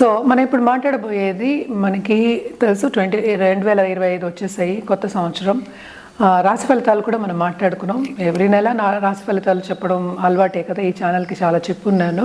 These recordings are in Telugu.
సో మనం ఇప్పుడు మాట్లాడబోయేది మనకి తెలుసు ట్వంటీ రెండు వేల ఇరవై ఐదు వచ్చేసాయి కొత్త సంవత్సరం. రాశి ఫలితాలు కూడా మనం మాట్లాడుకున్నాం. ఎవ్రీ నెల నా రాశి ఫలితాలు చెప్పడం అలవాటే కదా ఈ ఛానల్కి చాలా చెప్పున్నాను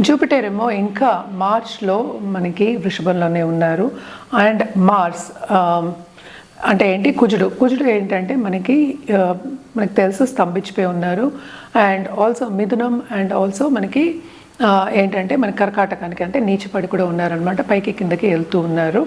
జూపిటర్ ఏమో ఇంకా మార్చ్లో మనకి వృషభంలోనే ఉన్నారు. అండ్ మార్స్ అంటే ఏంటి? కుజుడు. కుజుడు ఏంటంటే మనకి మనకు తెలుసు స్తంభించిపోయి ఉన్నారు. అండ్ ఆల్సో మిథునం అండ్ ఆల్సో మనకి ఏంటంటే మన కర్కాటకానికి అంటే నీచిపడి కూడా ఉన్నారనమాట పైకి కిందకి వెళ్తూ ఉన్నారు.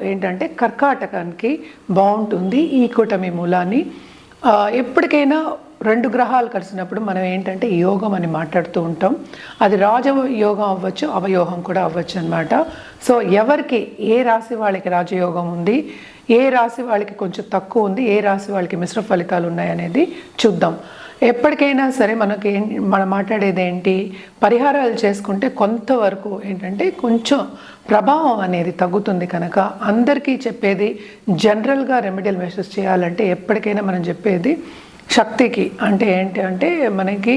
ఏంటంటే కర్కాటకానికి బాగుంటుంది ఈ కూటమి మూలాన్ని. ఆ, ఎప్పటికైనా రెండు గ్రహాలు కలిసినప్పుడు మనం ఏంటంటే యోగం అని మాట్లాడుతూ ఉంటాం. అది రాజ యోగం అవ్వచ్చు అవయోగం కూడా అవ్వచ్చు అనమాట సో ఎవరికి ఏ రాశి వాళ్ళకి రాజయోగం ఉంది ఏ రాశి వాళ్ళకి కొంచెం తక్కువ ఉంది ఏ రాశి వాళ్ళకి మిశ్ర ఫలితాలు ఉన్నాయనేది చూద్దాం. ఎప్పటికైనా సరే మనకి మనం మాట్లాడేది ఏంటి పరిహారాలు చేసుకుంటే కొంతవరకు ఏంటంటే కొంచెం ప్రభావం అనేది తగ్గుతుంది కనుక అందరికీ చెప్పేది జనరల్గా రెమెడియల్ మెసేజ్ చేయాలంటే ఎప్పటికైనా మనం చెప్పేది శక్తికి అంటే ఏంటి అంటే మనకి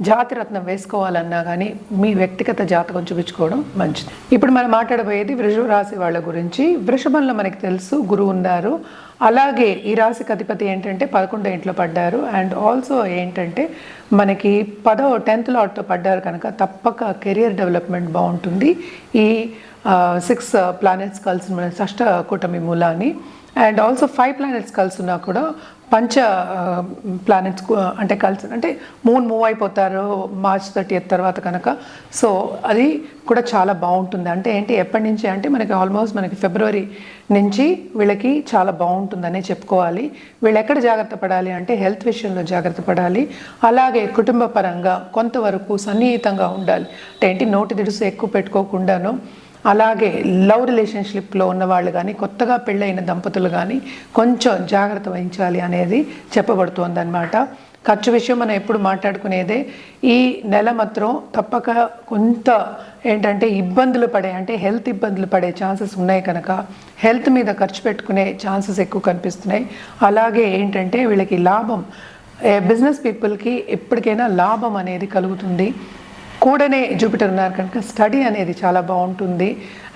జాతిరత్నం వేసుకోవాలన్నా కానీ మీ వ్యక్తిగత జాతకం చూపించుకోవడం మంచిది. ఇప్పుడు మనం మాట్లాడబోయేది వృషభ రాశి వాళ్ళ గురించి. వృషభంలో మనకి తెలుసు గురువు ఉన్నారు. అలాగే ఈ రాశికి అధిపతి ఏంటంటే పదకొండో ఇంట్లో పడ్డారు. అండ్ ఆల్సో ఏంటంటే మనకి పదో టెన్త్ లాట్తో పడ్డారు కనుక తప్పక కెరియర్ డెవలప్మెంట్ బాగుంటుంది. ఈ సిక్స్ ప్లానెట్స్ కలిసి మన షష్ట కూటమి మూలాన్ని. అండ్ ఆల్సో ఫైవ్ ప్లానెట్స్ కలిసి ఉన్నా కూడా పంచ ప్లానెట్స్ అంటే కలిసి అంటే మూన్ మూవ్ అయిపోతారు మార్చ్ థర్టీ తర్వాత కనుక. సో అది కూడా చాలా బాగుంటుంది. అంటే ఏంటి ఎప్పటి నుంచి అంటే మనకి ఆల్మోస్ట్ మనకి ఫిబ్రవరి నుంచి వీళ్ళకి చాలా బాగుంటుందనే చెప్పుకోవాలి. వీళ్ళు ఎక్కడ జాగ్రత్త పడాలి అంటే హెల్త్ విషయంలో జాగ్రత్త పడాలి. అలాగే కుటుంబ పరంగా కొంతవరకు సన్నిహితంగా ఉండాలి. అంటే ఏంటి నోటి దిడుసు ఎక్కువ పెట్టుకోకుండాను అలాగే లవ్ రిలేషన్షిప్లో ఉన్న వాళ్ళు కానీ కొత్తగా పెళ్ళైన దంపతులు కానీ కొంచెం జాగ్రత్త వహించాలి అనేది చెప్పబడుతోందనమాట ఖర్చు విషయం మనం ఎప్పుడు మాట్లాడుకునేదే ఈ నెల మాత్రం తప్పక కొంత ఏంటంటే ఇబ్బందులు పడే అంటే హెల్త్ ఇబ్బందులు పడే ఛాన్సెస్ ఉన్నాయి కనుక హెల్త్ మీద ఖర్చు పెట్టుకునే ఛాన్సెస్ ఎక్కువ కనిపిస్తున్నాయి. అలాగే ఏంటంటే వీళ్ళకి లాభం బిజినెస్ పీపుల్కి ఎప్పటికైనా లాభం అనేది కలుగుతుంది. కూడనే జూపిటర్ ఉన్నారు కనుక స్టడీ అనేది చాలా బాగుంటుంది.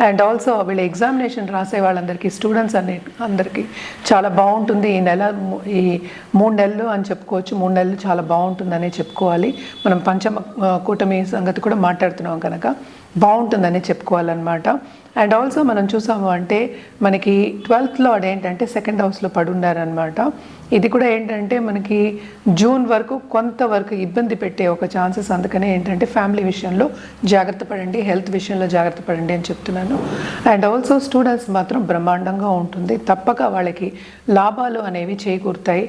అండ్ ఆల్సో వీళ్ళ ఎగ్జామినేషన్ రాసే వాళ్ళందరికీ స్టూడెంట్స్ అనే అందరికీ చాలా బాగుంటుంది. ఈ నెల ఈ మూడు నెలలు అని చెప్పుకోవచ్చు. మూడు నెలలు చాలా బాగుంటుందనే చెప్పుకోవాలి. మనం పంచమ కూటమి సంగతి కూడా మాట్లాడుతున్నాం కనుక బాగుంటుందని చెప్పుకోవాలన్నమాట. అండ్ ఆల్సో మనం చూసాము అంటే మనకి ట్వెల్త్లో ఏంటంటే సెకండ్ హౌస్లో పడున్నారనమాట ఇది కూడా ఏంటంటే మనకి జూన్ వరకు కొంతవరకు ఇబ్బంది పెట్టే ఒక ఛాన్సెస్ అందుకనే ఏంటంటే ఫ్యామిలీ విషయంలో జాగ్రత్త పడండి హెల్త్ విషయంలో జాగ్రత్త పడండి అని చెప్తున్నాను. అండ్ ఆల్సో స్టూడెంట్స్ మాత్రం బ్రహ్మాండంగా ఉంటుంది. తప్పక వాళ్ళకి లాభాలు అనేవి చేకూరుతాయి.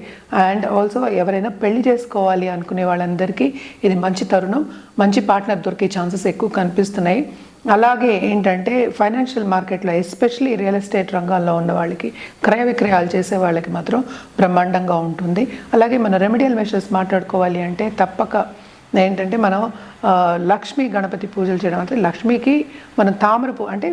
అండ్ ఆల్సో ఎవరైనా పెళ్ళి చేసుకోవాలి అనుకునే వాళ్ళందరికీ ఇది మంచి తరుణం. మంచి పార్ట్నర్ దొరికే ఛాన్సెస్ ఎక్కువ కనిపిస్తున్నాయి. అలాగే ఏంటంటే ఫైనాన్షియల్ మార్కెట్లో ఎస్పెషలీ రియల్ ఎస్టేట్ రంగాల్లో ఉన్న వాళ్ళకి క్రయ విక్రయాలు చేసే వాళ్ళకి మాత్రం బ్రహ్మాండంగా ఉంటుంది. అలాగే మన రెమెడియల్ మెషర్స్ మాట్లాడుకోవాలి అంటే తప్పక ఏంటంటే మనం లక్ష్మీ గణపతి పూజలు చేయడం అంటే లక్ష్మికి మనం తామర పువ్వు అంటే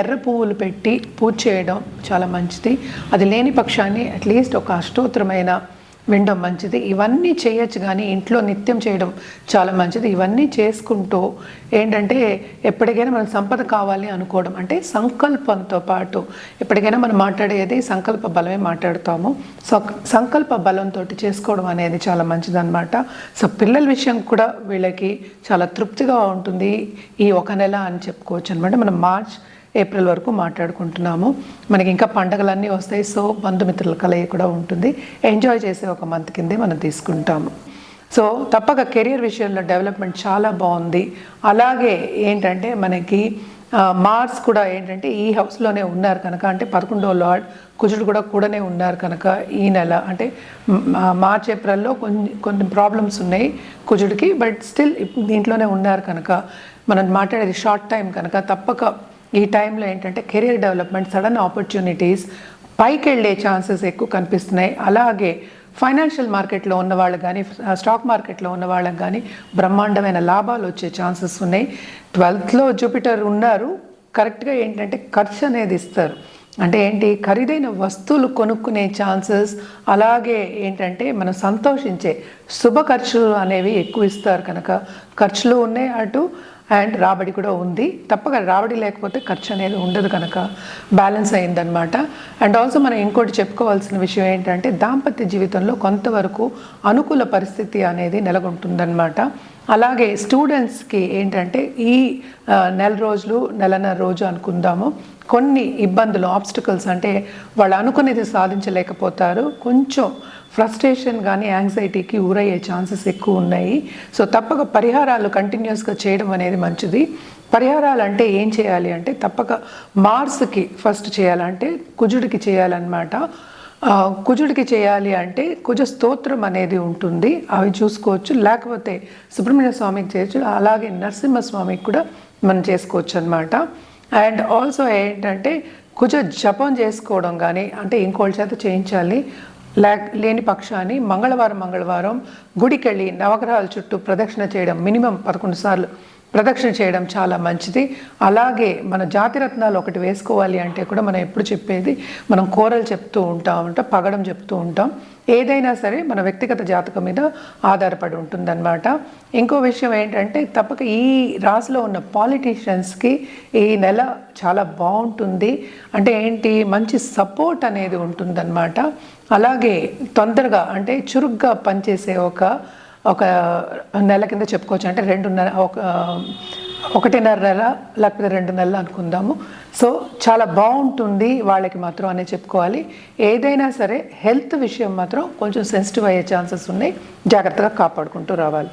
ఎర్ర పువ్వులు పెట్టి పూజ చేయడం చాలా మంచిది. అది లేని పక్షాన్ని అట్లీస్ట్ ఒక అష్టోత్తరమైన వినడం మంచిది. ఇవన్నీ చేయొచ్చు కానీ ఇంట్లో నిత్యం చేయడం చాలా మంచిది. ఇవన్నీ చేసుకుంటూ ఏంటంటే ఎప్పటికైనా మనం సంపద కావాలి అనుకోవడం అంటే సంకల్పంతో పాటు ఎప్పటికైనా మనం మాట్లాడేది సంకల్ప బలమే మాట్లాడుతాము. సంకల్ప బలంతో చేసుకోవడం అనేది చాలా మంచిదన్నమాట. సో పిల్లల విషయం కూడా వీళ్ళకి చాలా తృప్తిగా ఉంటుంది ఈ ఒక నెల అని చెప్పుకోవచ్చు అనమాట మనం మార్చ్ ఏప్రిల్ వరకు మాట్లాడుకుంటున్నాము. మనకి ఇంకా పండగలన్నీ వస్తాయి సో బంధుమిత్రుల కలయి కూడా ఉంటుంది. ఎంజాయ్ చేసే ఒక మంత్ కిందే మనం తీసుకుంటాము. సో తప్పక కెరియర్ విషయంలో డెవలప్మెంట్ చాలా బాగుంది. అలాగే ఏంటంటే మనకి మార్స్ కూడా ఏంటంటే ఈ హౌస్లోనే ఉన్నారు కనుక అంటే పదకొండో లార్డ్ కుజుడు కూడా కూడానే ఉన్నారు కనుక ఈ నెల అంటే మార్చ్ ఏప్రిల్లో కొన్ని కొన్ని ప్రాబ్లమ్స్ ఉన్నాయి కుజుడికి బట్ స్టిల్ దీంట్లోనే ఉన్నారు కనుక. మనం మాట్లాడేది షార్ట్ టైం కనుక తప్పక ఈ టైంలో ఏంటంటే కెరీర్ డెవలప్మెంట్ సడన్ ఆపర్చునిటీస్ పైకి వెళ్ళే ఛాన్సెస్ ఎక్కువ కనిపిస్తున్నాయి. అలాగే ఫైనాన్షియల్ మార్కెట్లో ఉన్న వాళ్ళకి కానీ స్టాక్ మార్కెట్లో ఉన్న వాళ్ళకి కానీ బ్రహ్మాండమైన లాభాలు వచ్చే ఛాన్సెస్ ఉన్నాయి. ట్వెల్త్లో జూపిటర్ ఉన్నారు. కరెక్ట్గా ఏంటంటే ఖర్చు అనేది ఇస్తారు. అంటే ఏంటి? ఖరీదైన వస్తువులు కొనుక్కునే ఛాన్సెస్ అలాగే ఏంటంటే మనం సంతోషించే శుభ ఖర్చులు అనేవి ఎక్కువ ఇస్తారు కనుక ఖర్చులు ఉన్నాయి అటు. అండ్ రాబడి కూడా ఉంది. తప్పక రాబడి లేకపోతే ఖర్చు అనేది ఉండదు కనుక బ్యాలెన్స్ అయిందనమాట అండ్ ఆల్సో మనం ఇంకోటి చెప్పుకోవాల్సిన విషయం ఏంటంటే దాంపత్య జీవితంలో కొంతవరకు అనుకూల పరిస్థితి అనేది నెలకొంటుందన్నమాట. అలాగే స్టూడెంట్స్కి ఏంటంటే ఈ నెల రోజులు నెలన్నర రోజు అనుకుందాము. కొన్ని ఇబ్బందులు ఆబ్స్టికల్స్ అంటే వాళ్ళు అనుకునేది సాధించలేకపోతారు. కొంచెం ఫ్రస్ట్రేషన్ కానీ యాంగ్జైటీకి ఊరయ్యే ఛాన్సెస్ ఎక్కువ ఉన్నాయి. సో తప్పక పరిహారాలు కంటిన్యూస్గా చేయడం అనేది మంచిది. పరిహారాలు అంటే ఏం చేయాలి అంటే తప్పక మార్స్కి ఫస్ట్ చేయాలంటే కుజుడికి చేయాలన్నమాట. కుజుడికి చేయాలి అంటే కుజ స్తోత్రం అనేది ఉంటుంది. అవి చూసుకోవచ్చు. లేకపోతే సుబ్రహ్మణ్య స్వామికి చేయొచ్చు. అలాగే నరసింహస్వామికి కూడా మనం చేసుకోవచ్చు అనమాట అండ్ ఆల్సో ఏంటంటే కుజ జపం చేసుకోవడం కానీ అంటే ఇంకోటి చేత చేయించాలి. లేని పక్షాన్ని మంగళవారం మంగళవారం గుడికెళ్ళి నవగ్రహాల చుట్టూ ప్రదక్షిణ చేయడం మినిమం పదకొండు సార్లు. ప్రదక్షిణ చేయడం చాలా మంచిది. అలాగే మన జాతిరత్నాలు ఒకటి వేసుకోవాలి అంటే కూడా మనం ఎప్పుడు చెప్పేది మనం కూరలు చెప్తూ ఉంటాం ఉంటాం పగడం చెప్తూ ఉంటాం. ఏదైనా సరే మన వ్యక్తిగత జాతకం మీద ఆధారపడి ఉంటుందన్నమాట. ఇంకో విషయం ఏంటంటే తప్పక ఈ రాశిలో ఉన్న పాలిటీషియన్స్కి ఈ నెల చాలా బాగుంటుంది. అంటే ఏంటి? మంచి సపోర్ట్ అనేది ఉంటుందన్నమాట. అలాగే తొందరగా అంటే చురుగ్గా పనిచేసే ఒక ఒక నెల కింద చెప్పుకోవచ్చు. అంటే రెండున్నర ఒక ఒకటిన్నర నెల లేకపోతే రెండు నెలలు అనుకుందాము. సో చాలా బాగుంటుంది వాళ్ళకి మాత్రం అనే చెప్పుకోవాలి. ఏదైనా సరే హెల్త్ విషయం మాత్రం కొంచెం సెన్సిటివ్ అయ్యే ఛాన్సెస్ ఉన్నాయి. జాగ్రత్తగా కాపాడుకుంటూ రావాలి.